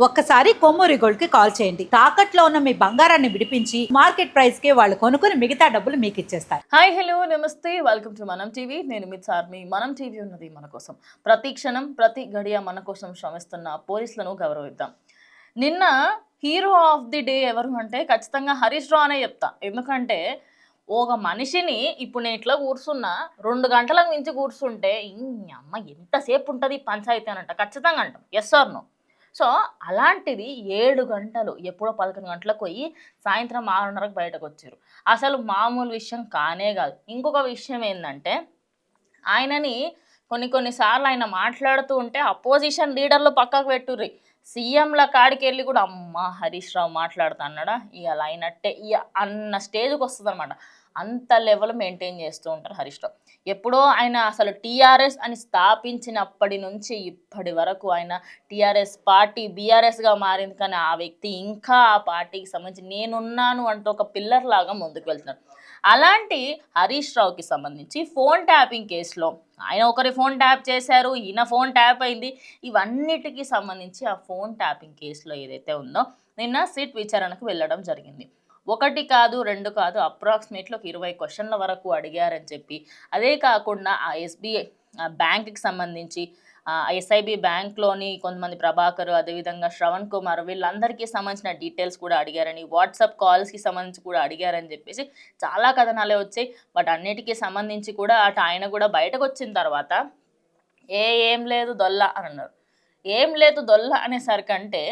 ఒక్కసారి కొమ్మూరి గోల్డ్కి కాల్ చేయండి. తాకట్లో ఉన్న మీ బంగారాన్ని విడిపించి మార్కెట్ ప్రైస్కి వాళ్ళు కొనుక్కుని మిగతా డబ్బులు మీకు ఇచ్చేస్తారు. హాయ్ హలో నమస్తే. Welcome to Manam TV. నేను మీ సార్మి మనం టీవీ ఉన్నది మన కోసం. ప్రతి క్షణం ప్రతి గడియ మన కోసం శ్రమిస్తున్న పోలీసులను గౌరవిద్దాం. నిన్న హీరో ఆఫ్ ది డే ఎవరు అంటే ఖచ్చితంగా హరీష్ రావు అనే చెప్తా. ఎందుకంటే ఒక మనిషిని ఇప్పుడు నేను ఇట్లా కూర్చున్నా రెండు గంటలకు మించి కూర్చుంటే "ఈ అమ్మ ఎంతసేపు ఉంటుంది పంచాయతీ అని అంట. ఖచ్చితంగా అంటాం. ఎస్ ఆర్ నో సో అలాంటిది ఏడు గంటలు ఎప్పుడో పదకొండు గంటలకు పోయి సాయంత్రం ఆరున్నరకు బయటకు వచ్చారు. అసలు మామూలు విషయం కానే కాదు. ఇంకొక విషయం ఏంటంటే ఆయనని కొన్ని కొన్నిసార్లు ఆయన మాట్లాడుతూ ఉంటే అపోజిషన్ లీడర్లు పక్కకు పెట్టుర్రి. సీఎంల కాడికి వెళ్ళి కూడా అమ్మ హరీష్ రావు మాట్లాడుతా అన్నాడా ఇక అలా అయినట్టే ఇక అన్న స్టేజ్కి వస్తుంది అనమాట అంత లెవెల్ మెయింటైన్ చేస్తూ ఉంటారు హరీష్ రావు. ఎప్పుడో ఆయన అసలు టీఆర్ఎస్ అని స్థాపించినప్పటి నుంచి ఇప్పటి వరకు ఆయన టీఆర్ఎస్ పార్టీ బీఆర్ఎస్గా మారింది. కానీ ఆ వ్యక్తి ఇంకా ఆ పార్టీకి సంబంధించి నేనున్నాను అంటూ ఒక పిల్లర్ లాగా ముందుకు వెళ్తున్నాడు. అలాంటి హరీష్ రావుకి సంబంధించి ఫోన్ ట్యాపింగ్ కేసులో ఆయన ఒకరి ఫోన్ ట్యాప్ చేశారు ఈయన ఫోన్ ట్యాప్ అయింది. ఇవన్నిటికీ సంబంధించి ఆ ఫోన్ ట్యాపింగ్ కేసులో ఏదైతే ఉందో నిన్న సిట్ విచారణకు వెళ్ళడం జరిగింది. ఒకటి కాదు రెండు కాదు అప్రాక్సిమేట్లీ ఒక ఇరవై క్వశ్చన్ల వరకు అడిగారని చెప్పి. అదే కాకుండా ఆ ఎస్బీఐ బ్యాంక్కి సంబంధించి ఎస్ఐబి బ్యాంక్లోని కొంతమంది ప్రభాకర్ అదేవిధంగా శ్రవణ్ కుమార్ వీళ్ళందరికీ సంబంధించిన డీటెయిల్స్ కూడా అడిగారని వాట్సాప్ కాల్స్కి సంబంధించి కూడా అడిగారని చెప్పేసి చాలా కథనాలే వచ్చాయి. బట్ అన్నిటికీ సంబంధించి కూడా అటు ఆయన కూడా బయటకు వచ్చిన తర్వాత ఏ ఏం లేదు దొల్ల అని అన్నారు. ఏం లేదు దొల్ల అనేసరికంటే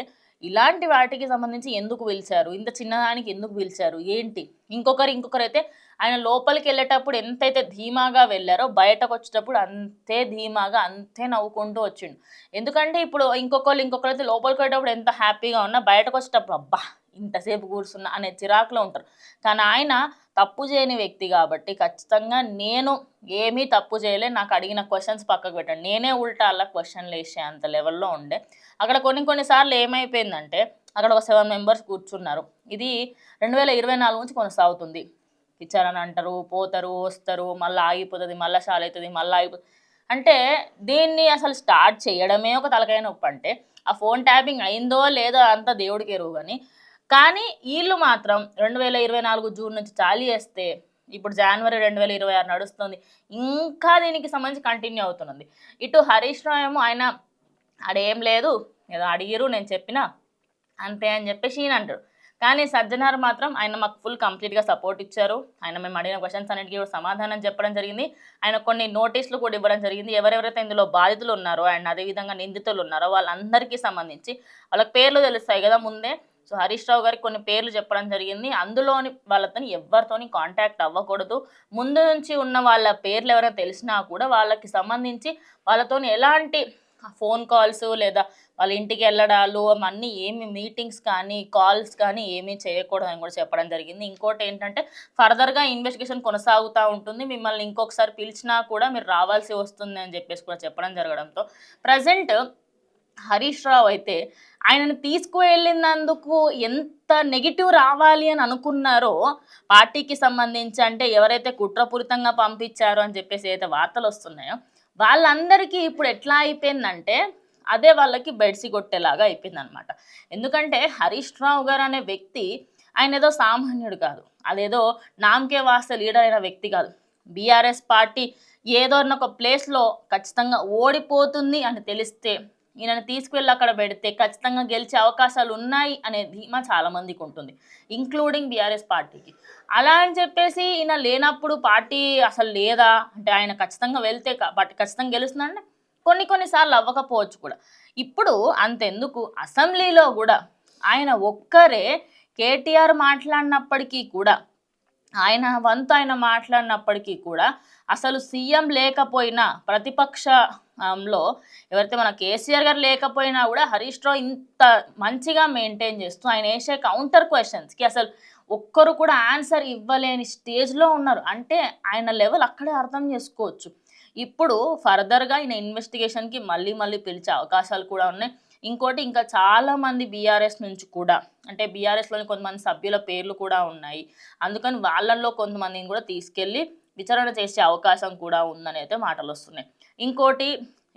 ఇలాంటి వాటికి సంబంధించి ఎందుకు పిలిచారు? ఇంత చిన్నదానికి ఎందుకు పిలిచారు? ఏంటి? ఇంకొకరు ఇంకొకరు అయితే ఆయన లోపలికి వెళ్ళేటప్పుడు ఎంతైతే ధీమాగా వెళ్ళారో బయటకు వచ్చేటప్పుడు అంతే ధీమాగా అంతే నవ్వుకుంటూ వచ్చిండు. ఎందుకంటే ఇప్పుడు ఇంకొకరు ఇంకొకరు అయితే లోపలికి వెళ్ళేటప్పుడు ఎంత హ్యాపీగా ఉన్నా బయటకు వచ్చేటప్పుడు అబ్బా ఇంతసేపు కూర్చున్నా అనే చిరాకులో ఉంటారు. కానీ ఆయన తప్పు చేయని వ్యక్తి కాబట్టి ఖచ్చితంగా నేను ఏమీ తప్పు చేయలే నాకు అడిగిన క్వశ్చన్స్ పక్కకు పెట్టాను నేనే ఉల్టా అలా క్వశ్చన్లు వేసే అంత లెవెల్లో ఉండే. అక్కడ కొన్ని కొన్నిసార్లు ఏమైపోయిందంటే అక్కడ ఒక సెవెన్ మెంబర్స్ కూర్చున్నారు. ఇది రెండు వేల ఇరవై నాలుగు నుంచి కొనసాగుతుంది. విచారణ అంటారు పోతారు వస్తారు మళ్ళీ ఆగిపోతుంది మళ్ళీ షాల్ అవుతుంది మళ్ళీ ఆగిపోతుంది అంటే దీన్ని అసలు స్టార్ట్ చేయడమే ఒక తలకాయ నొప్పి అంటే ఆ ఫోన్ ట్యాపింగ్ అయిందో లేదో అంతా దేవుడికి ఎరువు కానీ కానీ వీళ్ళు మాత్రం రెండు వేల ఇరవై నాలుగు జూన్ నుంచి చాలి చేస్తే ఇప్పుడు జనవరి రెండు వేల ఇరవై ఆరు నడుస్తుంది. ఇంకా దీనికి సంబంధించి కంటిన్యూ అవుతున్నది. ఇటు హరీష్ రావు ఏమో ఆయన ఆడేం లేదు ఏదో అడిగిరు నేను చెప్పిన అంతే అని చెప్పేసి ఈయన అంటాడు. కానీ సజ్జనార్ మాత్రం ఆయన మాకు ఫుల్ కంప్లీట్గా సపోర్ట్ ఇచ్చారు. ఆయన మేము అడిగిన క్వశ్చన్స్ అన్నిటికీ కూడా సమాధానం చెప్పడం జరిగింది. ఆయన కొన్ని నోటీసులు కూడా ఇవ్వడం జరిగింది. ఎవరెవరైతే ఇందులో బాధితులు ఉన్నారో అండ్ అదేవిధంగా నిందితులు ఉన్నారో వాళ్ళందరికీ సంబంధించి వాళ్ళకి పేర్లు తెలుస్తాయి కదా ముందే. సో హరీష్ రావు గారికి కొన్ని పేర్లు చెప్పడం జరిగింది. అందులోని వాళ్ళతో ఎవరితోని కాంటాక్ట్ అవ్వకూడదు. ముందు నుంచి ఉన్న వాళ్ళ పేర్లు ఎవరైనా తెలిసినా కూడా వాళ్ళకి సంబంధించి వాళ్ళతోని ఎలాంటి ఫోన్ కాల్స్ లేదా వాళ్ళ ఇంటికి వెళ్ళడాలు అవన్నీ ఏమి మీటింగ్స్ కానీ కాల్స్ కానీ ఏమీ చేయకూడదు అని కూడా చెప్పడం జరిగింది. ఇంకోటి ఏంటంటే ఫర్దర్గా ఇన్వెస్టిగేషన్ కొనసాగుతూ ఉంటుంది. మిమ్మల్ని ఇంకొకసారి పిలిచినా కూడా మీరు రావాల్సి వస్తుంది అని చెప్పేసి కూడా చెప్పడం జరగడంతో. ప్రజెంట్ హరీష్ రావు అయితే ఆయనను తీసుకువెళ్ళినందుకు ఎంత నెగిటివ్ రావాలి అని అనుకున్నారో పార్టీకి సంబంధించి అంటే ఎవరైతే కుట్రపూరితంగా పంపించారో అని చెప్పేసి అయితే వార్తలు వస్తున్నాయో వాళ్ళందరికీ ఇప్పుడు ఎట్లా అయిపోయిందంటే అదే వాళ్ళకి బెడ్సి కొట్టేలాగా అయిపోయింది అనమాట ఎందుకంటే హరీష్ రావు గారు అనే వ్యక్తి ఆయన ఏదో సామాన్యుడు కాదు. అదేదో నామకే వాస్త లీడర్ అయిన వ్యక్తి కాదు. బీఆర్ఎస్ పార్టీ ఏదో ఒక ప్లేస్లో ఖచ్చితంగా ఓడిపోతుంది అని తెలిస్తే ఈయనను తీసుకువెళ్ళి అక్కడ పెడితే ఖచ్చితంగా గెలిచే అవకాశాలు ఉన్నాయి అనే ధీమా చాలా మందికి ఉంటుంది ఇంక్లూడింగ్ బీఆర్ఎస్ పార్టీకి. అలా అని చెప్పేసి ఈయన లేనప్పుడు పార్టీ అసలు లేదా? అంటే ఆయన ఖచ్చితంగా వెళ్తే పార్టీ ఖచ్చితంగా గెలుస్తుందంటే కొన్ని కొన్నిసార్లు అవ్వకపోవచ్చు కూడా. ఇప్పుడు అంతెందుకు? అసెంబ్లీలో కూడా ఆయన ఒక్కరే కేటీఆర్ మాట్లాడినప్పటికీ కూడా ఆయన వంతు ఆయన మాట్లాడినప్పటికీ కూడా అసలు సీఎం లేకపోయినా ప్రతిపక్షంలో ఎవరైతే మన కేసీఆర్ గారు లేకపోయినా కూడా హరీష్ రావు ఇంత మంచిగా మెయింటైన్ చేస్తూ ఆయన వేసే కౌంటర్ క్వశ్చన్స్కి అసలు ఒక్కరు కూడా ఆన్సర్ ఇవ్వలేని స్టేజ్లో ఉన్నారు. అంటే ఆయన లెవెల్ అక్కడే అర్థం చేసుకోవచ్చు. ఇప్పుడు ఫర్దర్గా ఆయన ఇన్వెస్టిగేషన్కి మళ్ళీ మళ్ళీ పిలిచే అవకాశాలు కూడా ఉన్నాయి. ఇంకోటి ఇంకా చాలా మంది బీఆర్ఎస్ నుంచి కూడా అంటే బీఆర్ఎస్లోని కొంతమంది సభ్యుల పేర్లు కూడా ఉన్నాయి. అందుకని వాళ్ళల్లో కొంతమందిని కూడా తీసుకెళ్ళి విచారణ చేసే అవకాశం కూడా ఉందని అయితే మాటలు వస్తున్నాయి. ఇంకోటి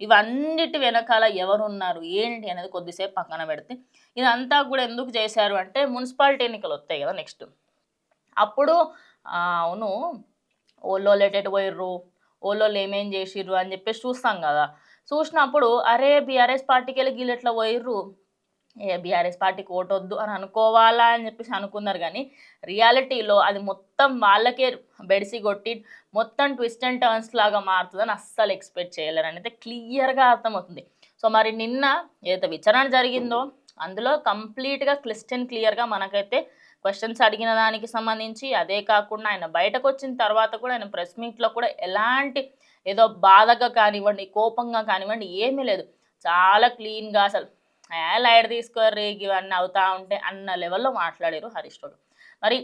ఇవన్నిటి వెనకాల ఎవరున్నారు ఏంటి అనేది కొద్దిసేపు పక్కన పెడితే ఇదంతా కూడా ఎందుకు చేశారు అంటే మున్సిపాలిటీ ఎన్నికలు వస్తాయి కదా నెక్స్ట్. అప్పుడు అవును ఓళ్ళోళ్ళు ఎటు పోయిర్రు ఓళ్ళోళ్ళు ఏమేం చేసిర్రు అని చెప్పేసి చూస్తాం కదా. చూసినప్పుడు అరే బీఆర్ఎస్ పార్టీకి వెళ్ళి వీళ్ళు ఎట్లా పోయిర్రు. ఏ బీఆర్ఎస్ పార్టీకి ఓటొద్దు అని అనుకోవాలా అని చెప్పేసి అనుకున్నారు కానీ రియాలిటీలో అది మొత్తం వాళ్ళకే బెడిసి కొట్టి మొత్తం ట్విస్ట్ అండ్ టర్న్స్ లాగా మారుతుందని అస్సలు ఎక్స్పెక్ట్ చేయలేరు. అని అయితే క్లియర్గా అర్థమవుతుంది. సో మరి నిన్న ఏదైతే విచారణ జరిగిందో అందులో కంప్లీట్గా క్లిస్టన్ క్లియర్గా మనకైతే క్వశ్చన్స్ అడిగిన దానికి సంబంధించి అదే కాకుండా ఆయన బయటకు వచ్చిన తర్వాత కూడా ఆయన ప్రెస్ మీట్లో కూడా ఎలాంటి ఏదో బాధగా కానివ్వండి కోపంగా కానివ్వండి ఏమీ లేదు. చాలా క్లీన్గా అసలు "ఏ, లైట్ తీసుకోర్రి ఇవన్నీ అవుతా ఉంటే అన్న లెవెల్లో మాట్లాడారు హరీష్ రావు మరి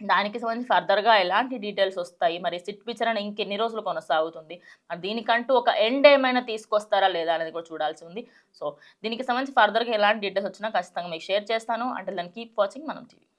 దానికి సంబంధించి ఫర్దర్గా ఎలాంటి డీటెయిల్స్ వస్తాయి? మరి సిట్ విచారణ ఇంకెన్ని రోజులు కొనసాగుతుంది? మరి దీనికంటూ ఒక ఎండ్ ఏమైనా తీసుకొస్తారా లేదా అనేది కూడా చూడాల్సి ఉంది. సో దీనికి సంబంధించి ఫర్దర్గా ఎలాంటి డీటెయిల్స్ వచ్చినా ఖచ్చితంగా మీకు షేర్ చేస్తాను. అంటే దాన్ని కీప్ వాచింగ్ మనం టీవీ.